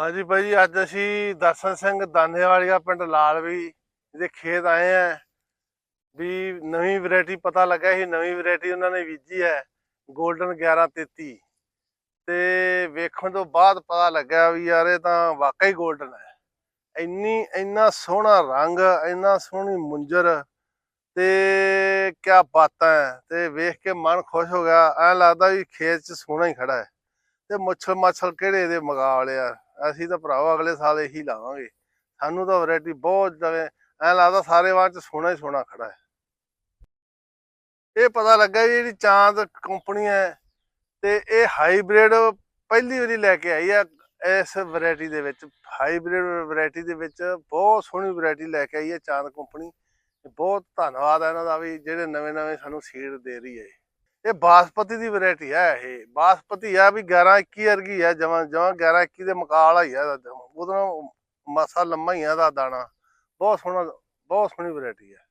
ਹਾਂਜੀ ਭਾਈ ਜੀ, ਅੱਜ ਅਸੀਂ ਦਰਸ਼ਨ ਸਿੰਘ ਦਾਨੇਵਾਲੀਆ ਪਿੰਡ ਲਾਲਵੀ ਦੇ ਖੇਤ ਆਏ ਆ। ਵੀ ਨਵੀਂ ਵੈਰਾਈਟੀ ਪਤਾ ਲੱਗਾ ਸੀ, ਨਵੀਂ ਵੈਰਾਈਟੀ ਉਹਨਾਂ ਨੇ ਬੀਜੀ ਹੈ 골ਡਨ 1133 ਤੇ ਵੇਖਣ ਤੋਂ ਬਾਅਦ ਪਤਾ ਲੱਗਾ ਵੀ ਯਾਰ ਇਹ ਤਾਂ ਵਾਕਈ 골ਡਨ ਹੈ। ਇੰਨੀ, ਇੰਨਾ ਸੋਹਣਾ ਰੰਗ, ਇੰਨਾ ਸੋਹਣੀ ਮੁੰਜਰ ਤੇ ਕਿਆ ਬਾਤਾਂ ਹੈ। ਤੇ ਵੇਖ ਕੇ ਮਨ ਖੁਸ਼ ਹੋ ਗਿਆ। ਐ ਲੱਗਦਾ ਵੀ ਖੇਤ 'ਚ ਸੋਹਣਾ ਹੀ ਖੜਾ ਹੈ। ਤੇ ਮੁੱਛਲ ਮਾਛਲ ਕਿਹੜੇ ਇਹਦੇ ਵਾਲੇ ਆ। ਅਸੀਂ ਤਾਂ ਭਰਾਵਾ ਅਗਲੇ ਸਾਲ ਇਹੀ ਲਾਵਾਂਗੇ। ਸਾਨੂੰ ਤਾਂ ਵੈਰਾਈਟੀ ਬਹੁਤ ਜਿਵੇਂ ਐ ਲੱਗਦਾ ਸਾਰੇ ਵਾਂ ਚ ਸੋਹਣਾ ਹੀ ਸੋਹਣਾ ਖੜਾ ਹੈ। ਇਹ ਪਤਾ ਲੱਗਾ ਵੀ ਜਿਹੜੀ ਚਾਂਦ ਕੰਪਨੀ ਹੈ ਤੇ ਇਹ ਹਾਈਬ੍ਰਿਡ ਪਹਿਲੀ ਵਾਰੀ ਲੈ ਕੇ ਆਈ ਆ ਇਸ ਵੈਰਾਈਟੀ ਦੇ ਵਿੱਚ ਹਾਈਬ੍ਰਿਡ ਵੈਰਾਈਟੀ ਦੇ ਵਿੱਚ ਬਹੁਤ ਸੋਹਣੀ ਵੈਰਾਈਟੀ ਲੈ ਕੇ ਆਈ ਹੈ ਚਾਂਦ ਕੰਪਨੀ। ਬਹੁਤ ਧੰਨਵਾਦ ਹੈ ਇਹਨਾਂ ਦਾ ਵੀ ਜਿਹੜੇ ਨਵੇਂ ਨਵੇਂ ਸਾਨੂੰ ਸੀਡ ਦੇ ਰਹੀ ਹੈ ਇਹ ਬਾਸਪਤੀ ਦੀ ਵੈਰਾਈਟੀ ਹੈ ਇਹ। ਬਾਸਪਤੀ ਆ ਵੀ 11 21 ਵਰਗੀ ਹੈ ਜਮਾ ਜਮਾ 11 21 ਦੇ ਮੁਕਾਬਲਾ ਹੀ ਆ ਉਹਦਾ ਮਾਸਾ ਲੰਮਾ ਹੀ ਆ ਦਾ ਦਾਣਾ। ਬਹੁਤ ਸੋਹਣਾ ਬਹੁਤ ਸੋਹਣੀ ਵੈਰਾਈਟੀ ਹੈ